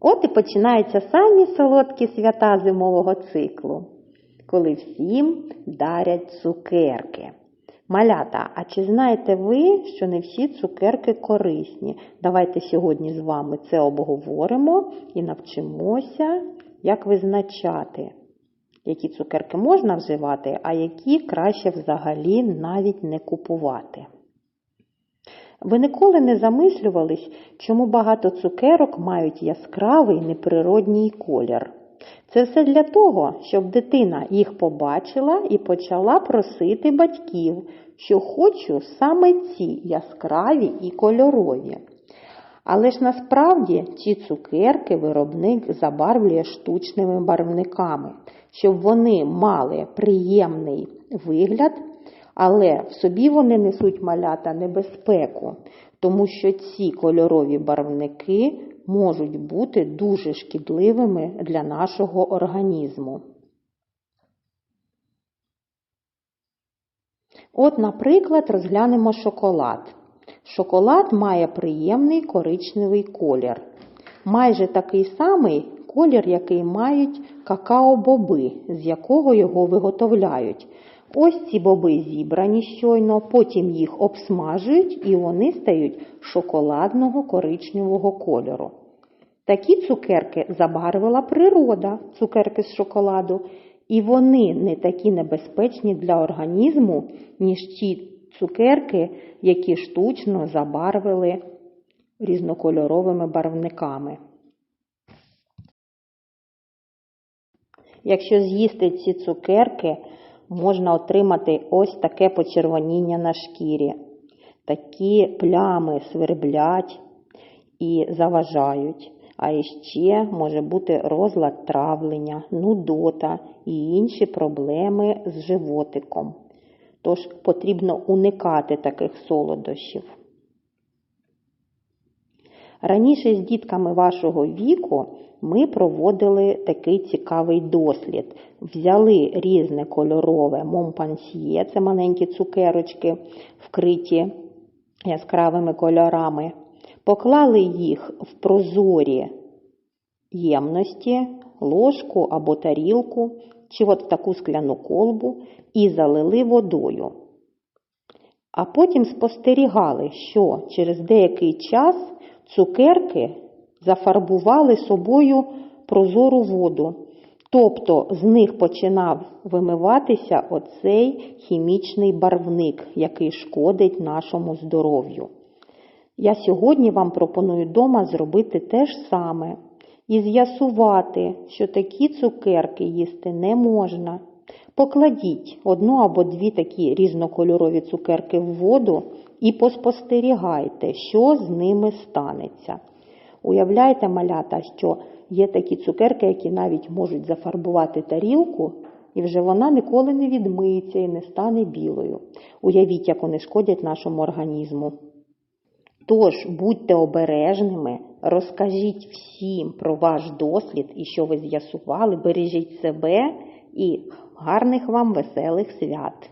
От і починаються самі солодкі свята зимового циклу, коли всім дарять цукерки. Малята, а чи знаєте ви, що не всі цукерки корисні? Давайте сьогодні з вами це обговоримо і навчимося, як визначати, які цукерки можна вживати, а які краще взагалі навіть не купувати. Ви ніколи не замислювались, чому багато цукерок мають яскравий неприродній колір. Це все для того, щоб дитина їх побачила і почала просити батьків, що хочу саме ці яскраві і кольорові. Але ж насправді ці цукерки виробник забарвлює штучними барвниками, щоб вони мали приємний вигляд, але в собі вони несуть малята небезпеку, тому що ці кольорові барвники можуть бути дуже шкідливими для нашого організму. От, наприклад, розглянемо шоколад. Шоколад має приємний коричневий колір. Майже такий самий колір, який мають какао-боби, з якого його виготовляють. Ось ці боби зібрані щойно, потім їх обсмажують і вони стають шоколадного коричневого кольору. Такі цукерки забарвила природа, цукерки з шоколаду, і вони не такі небезпечні для організму, ніж ті цукерки, які штучно забарвили різнокольоровими барвниками. Якщо з'їсти ці цукерки, можна отримати ось таке почервоніння на шкірі. Такі плями сверблять і заважають. А іще може бути розлад травлення, нудота і інші проблеми з животиком. Тож потрібно уникати таких солодощів. Раніше з дітками вашого віку ми проводили такий цікавий дослід. Взяли різне кольорове момпансьє, це маленькі цукерочки, вкриті яскравими кольорами, поклали їх в прозорі ємності, ложку або тарілку, чи от в таку скляну колбу і залили водою. А потім спостерігали, що через деякий час цукерки зафарбували собою прозору воду. Тобто з них починав вимиватися оцей хімічний барвник, який шкодить нашому здоров'ю. Я сьогодні вам пропоную вдома зробити те ж саме і з'ясувати, що такі цукерки їсти не можна. Покладіть одну або дві такі різнокольорові цукерки в воду і поспостерігайте, що з ними станеться. Уявляйте, малята, що є такі цукерки, які навіть можуть зафарбувати тарілку, і вже вона ніколи не відмиється і не стане білою. Уявіть, як вони шкодять нашому організму. Тож будьте обережними, розкажіть всім про ваш дослід і що ви з'ясували, бережіть себе і гарних вам веселих свят!